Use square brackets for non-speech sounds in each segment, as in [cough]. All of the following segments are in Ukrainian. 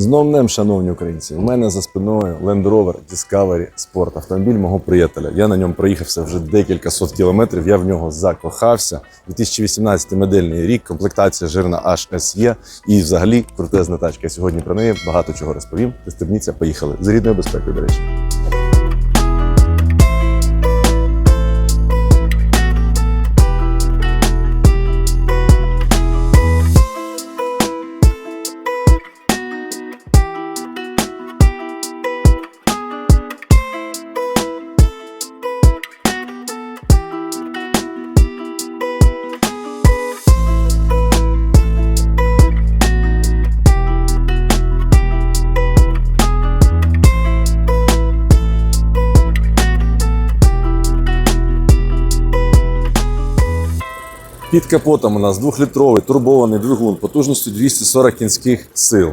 З новим днем, шановні українці, у мене за спиною Land Rover Discovery Sport, автомобіль мого приятеля. Я на ньому проїхався вже декілька сот кілометрів. Я в нього закохався. 2018 модельний рік, комплектація жирна HSE і взагалі крутезна тачка. Я сьогодні про неї багато чого розповім. Пристебніться, поїхали з рідною безпекою, до речі. Під капотом у нас двохлітровий турбований двигун потужністю 240 кінських сил е,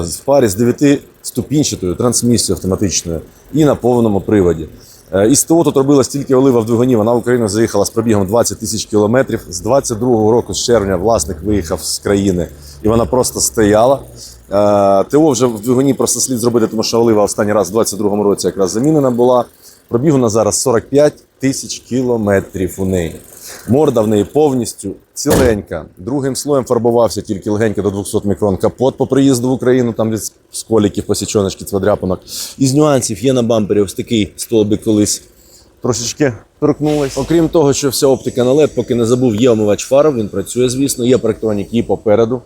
в парі з 9-ступінчатою трансмісією автоматичною і на повному приводі. Е, Із ТО тут робила стільки олива в двигуні. Вона в Україну заїхала з пробігом 20 тисяч кілометрів. З 22-го року, з червня, власник виїхав з країни, і вона просто стояла. Е, ТО вже в двигуні просто слід зробити, тому що олива останній раз в 22-му році якраз замінена була. Пробігу на зараз 45 тисяч кілометрів у неї. Морда в неї повністю ціленька. Другим слоєм фарбувався тільки легенько до 200 мікрон капот по приїзду в Україну, там від сколіків, посічоночки, цвадряпинок. Із нюансів є на бампері ось такий столбик колись трошечки торкнулась. Окрім того, що вся оптика на LED, поки не забув, є омивач фарів, він працює, звісно, є парктронік і попереду.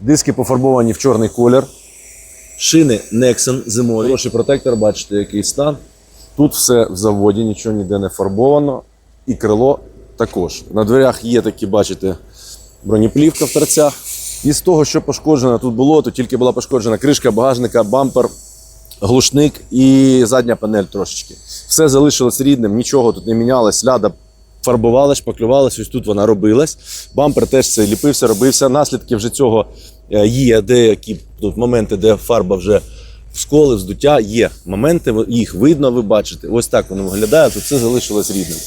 Диски пофарбовані в чорний колір. Шини Nexon зимові. Хороший протектор, бачите, який стан. Тут все в заводі, нічого ніде не фарбовано. І крило також. На дверях є такі, бачите, бронеплівка в торцях. І з того, що пошкоджено тут було, то тільки була пошкоджена кришка багажника, бампер, глушник і задня панель трошечки. Все залишилось рідним, нічого тут не мінялось. Ляда фарбувалась, шпаклювалась, ось тут вона робилась. Бампер теж це ліпився, робився. Наслідки вже цього е, є, деякі тут моменти, де фарба вже сколи, вздуття. Є моменти, їх видно, ви бачите. Ось так воно виглядає, тут все залишилось рідним.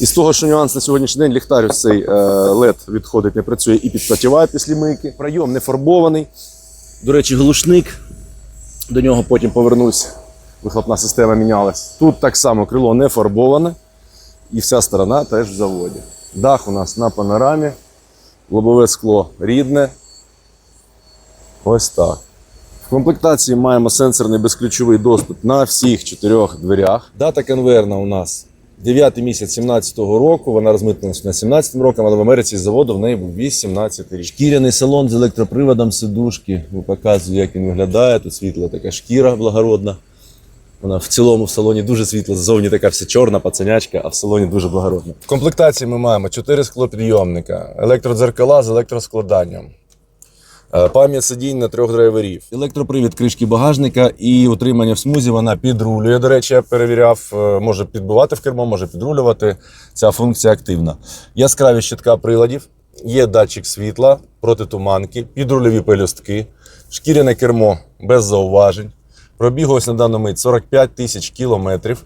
І з того, що нюанс на сьогоднішній день ліхтар цей е, LED відходить, не працює і підпотіває після мийки. Прийом не фарбований. До речі, глушник. До нього потім повернусь. Вихлопна система мінялась. Тут так само крило не фарбоване. І вся сторона теж в заводі. Дах у нас на панорамі, лобове скло рідне. Ось так. В комплектації маємо сенсорний безключовий доступ на всіх чотирьох дверях. Дата конвейерна у нас 9 місяць 17-го року. Вона розмитнилась на 17 роком, але в Америці з заводу в неї був 18 рік. Шкіряний салон з електроприводом сидушки. Ви показую, як він виглядає. Тут світла така шкіра благородна. Вона в цілому в салоні дуже світла, ззовні така вся чорна пацанячка, а в салоні дуже благородна. В комплектації ми маємо 4 склопідйомника, електродзеркала з електроскладанням. Е, Пам'ять сидінь на трьох драйверів. Електропривід кришки багажника і утримання в смузі вона підрулює. До речі, я перевіряв, е, може підбивати в кермо, може підрулювати. Ця функція активна. Яскраві щитка приладів, є датчик світла, протитуманки, підрульові пелюстки, шкіряне кермо без зауважень. Пробіг ось на дану мить 45 тисяч кілометрів.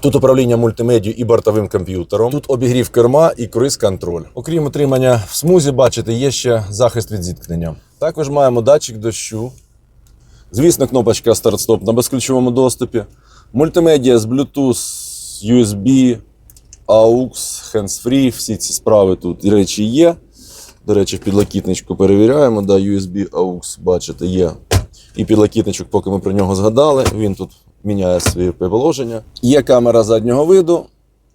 Тут управління мультимедією і бортовим комп'ютером. Тут обігрів керма і круїз-контроль. Окрім утримання в смузі, бачите, є ще захист від зіткнення. Також маємо датчик дощу. Звісно, кнопочка старт-стоп на безключовому доступі. Мультимедіа з Bluetooth, USB, AUX, hands-free. Всі ці справи тут і речі є. До речі, в підлокітничку перевіряємо. Да, USB, AUX, бачите, є. І підлокітничок, поки ми про нього згадали, він тут міняє своє положення. Є камера заднього виду,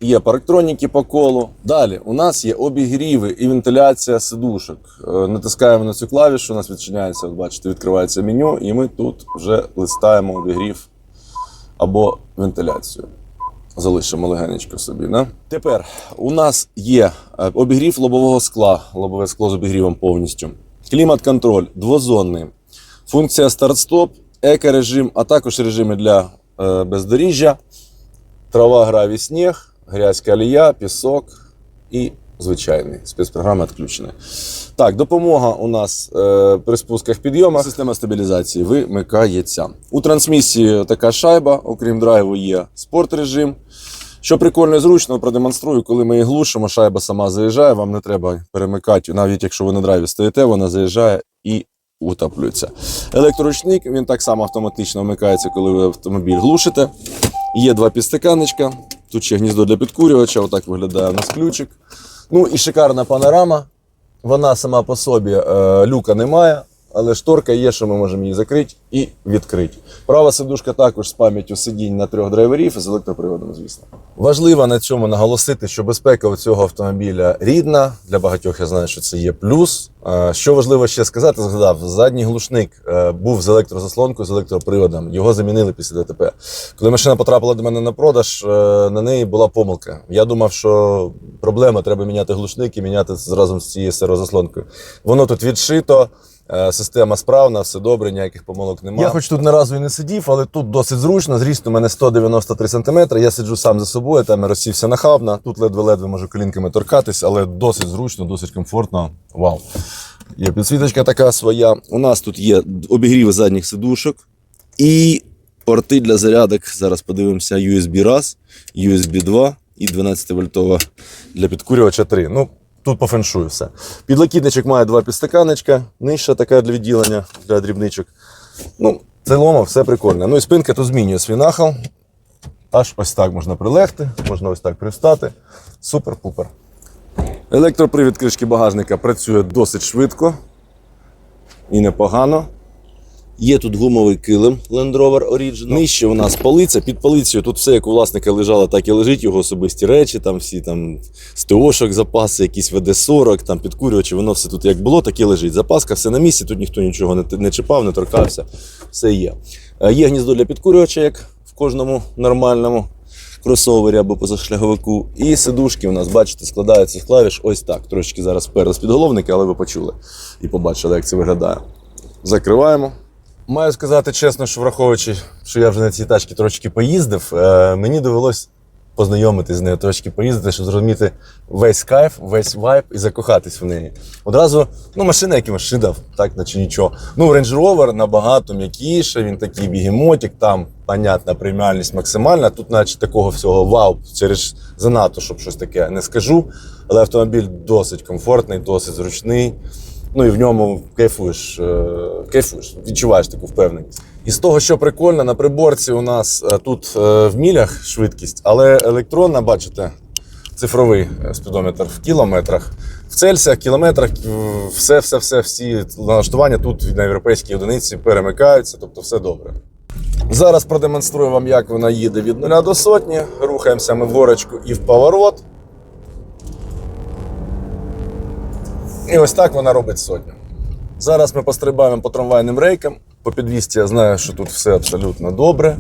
є парктроніки по колу. Далі у нас є обігріви і вентиляція сидушок. Е, Натискаємо на цю клавішу, у нас відчиняється, от бачите, відкривається меню, і ми тут вже листаємо обігрів або вентиляцію. Залишимо легенечко собі. Да? Тепер у нас є е, обігрів лобового скла, лобове скло з обігрівом повністю. Клімат-контроль двозонний. Функція старт-стоп, еко-режим, а також режими для е, бездоріжжя, трава, гравій, сніг, грязь калія, пісок і звичайний. Спецпрограма відключена. Так, допомога у нас е, при спусках підйомах. Система стабілізації вимикається. У трансмісії така шайба, окрім драйву, є спорт-режим. Що прикольно і зручно, продемонструю, коли ми її глушимо, шайба сама заїжджає, вам не треба перемикати, навіть якщо ви на драйві стоїте, вона заїжджає і утоплюється. Електроручник він так само автоматично вмикається, коли ви автомобіль глушите. Є два підстаканничка. Тут ще гніздо для підкурювача, отак виглядає у нас ключик. Ну і шикарна панорама. Вона сама по собі е, люка немає, але шторка є, що ми можемо її закрити і відкрити. Права сидушка також з пам'яттю сидінь на трьох драйверів з електроприводом, звісно. Важливо на цьому наголосити, що безпека у цього автомобіля рідна. Для багатьох я знаю, що це є плюс. Що важливо ще сказати, згадав, задній глушник е, був з електрозаслонкою, з електроприводом. Його замінили після ДТП. Коли машина потрапила до мене на продаж, е, на неї була помилка. Я думав, що проблема, треба міняти глушник і міняти разом з цією серозаслонкою. Воно тут відшито. Е, Система справна, все добре, ніяких помилок немає. Я хоч тут не разу і не сидів, але тут досить зручно. Зріст у мене 193 см. Я сиджу сам за собою, там я розсівся нахабно. Тут ледве-ледве можу колінками торкатись, але досить зручно, досить комфортно. Вау. Є підсвіточка така своя. У нас тут є обігріви задніх сидушок і порти для зарядок. Зараз подивимося: USB раз, USB 2 і 12 вольтова для підкурювача 3. Ну, тут по феншую все. Підлокітничок має два підстаканечка, нижча така для відділення для дрібничок. Ну, цілому все прикольно. Ну і спинка тут змінює свій нахил. Аж ось так можна прилегти, можна ось так привстати. Супер-пупер. Електропривід кришки багажника працює досить швидко і непогано. Є тут гумовий килим Land Rover Original. Нижче у нас полиця. Під полицею тут все як у власника лежало, так і лежить. Його особисті речі, там всі там СТОшок, запаси, якісь ВД-40, там підкурювачі, воно все тут як було, так і лежить. Запаска, все на місці, тут ніхто нічого не, не чіпав, не торкався. Все є. Е, Є гніздо для підкурювача, як в кожному нормальному кросовері або позашляговику. І сидушки у нас, бачите, складаються з клавіш ось так. Трошечки зараз вперли з підголовники, але ви почули і побачили, як це виглядає. Закриваємо. Маю сказати чесно, що враховуючи, що я вже на цій тачці трошки поїздив, е, мені довелось познайомитись з нею, трошки поїздити, щоб зрозуміти весь кайф, весь вайб і закохатись в неї. Одразу, ну, машина, як і машина, так, наче нічого. Ну, Range Rover набагато м'якіше, він такий бігемотик, там, понятна преміальність максимальна. Тут, наче такого всього вау, через занадто, щоб щось таке не скажу. Але автомобіль досить комфортний, досить зручний. Ну і в ньому кайфуєш, е, кайфуєш, відчуваєш таку впевненість. І з того, що прикольно, на приборці у нас е, тут е, в мілях швидкість, але електронна, бачите, цифровий спідометр в кілометрах. В Цельсіях, кілометрах, е, все, все, все, всі налаштування тут на європейській одиниці перемикаються, тобто все добре. Зараз продемонструю вам, як вона їде від 0 до сотні. Рухаємося ми в горочку і в поворот. І ось так вона робить сотню. Зараз ми пострибаємо по трамвайним рейкам. По підвісті я знаю, що тут все абсолютно добре.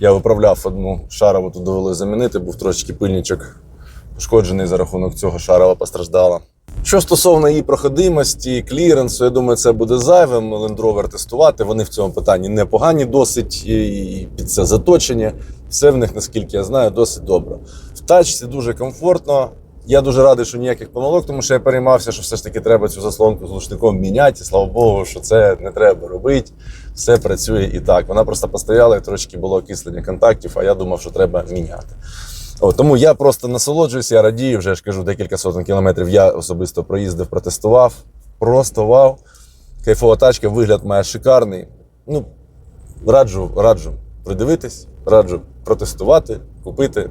Я виправляв одну шарову, тут довелося замінити, був трошечки пильничок пошкоджений за рахунок цього шарова постраждала. Що стосовно її проходимості, кліренсу, я думаю, це буде зайвим. Land Rover тестувати. Вони в цьому питанні непогані, досить і під це заточення. Все в них, наскільки я знаю, досить добре. В тачці дуже комфортно. Я дуже радий, що ніяких помилок, тому що я переймався, що все ж таки треба цю заслонку з глушником міняти. І слава Богу, що це не треба робити. Все працює і так. Вона просто постояла і трошки було окислення контактів, а я думав, що треба міняти. О, тому я просто насолоджуюся, я радію, вже ж кажу, декілька сотень кілометрів я особисто проїздив, протестував. Просто вау. Кайфова тачка, вигляд має шикарний. Ну, раджу, раджу придивитись, раджу протестувати, купити.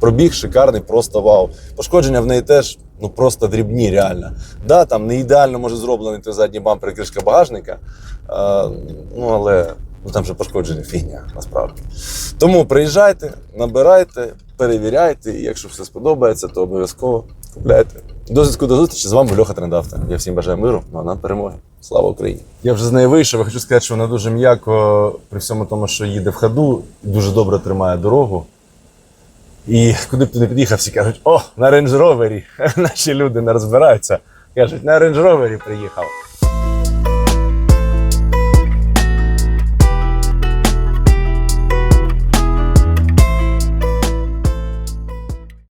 Пробіг шикарний, просто вау. Пошкодження в неї теж ну просто дрібні, реально. Да, там не ідеально може зроблений той задній бампер і кришка багажника. А, ну, але ну, там же пошкодження фігня, насправді. Тому приїжджайте, набирайте, перевіряйте, і якщо все сподобається, то обов'язково купляйте. До зв'язку до зустрічі з вами Льоха Трендавта. Я всім бажаю миру, ну а нам перемоги. Слава Україні! Я вже з неї вийшов. Я хочу сказати, що вона дуже м'яко, при всьому тому, що їде в ходу, дуже добре тримає дорогу. І куди б ти не під'їхав, всі кажуть, о, на рейндж ровері. [laughs] Наші люди не розбираються. Кажуть, на рейндж ровері приїхав.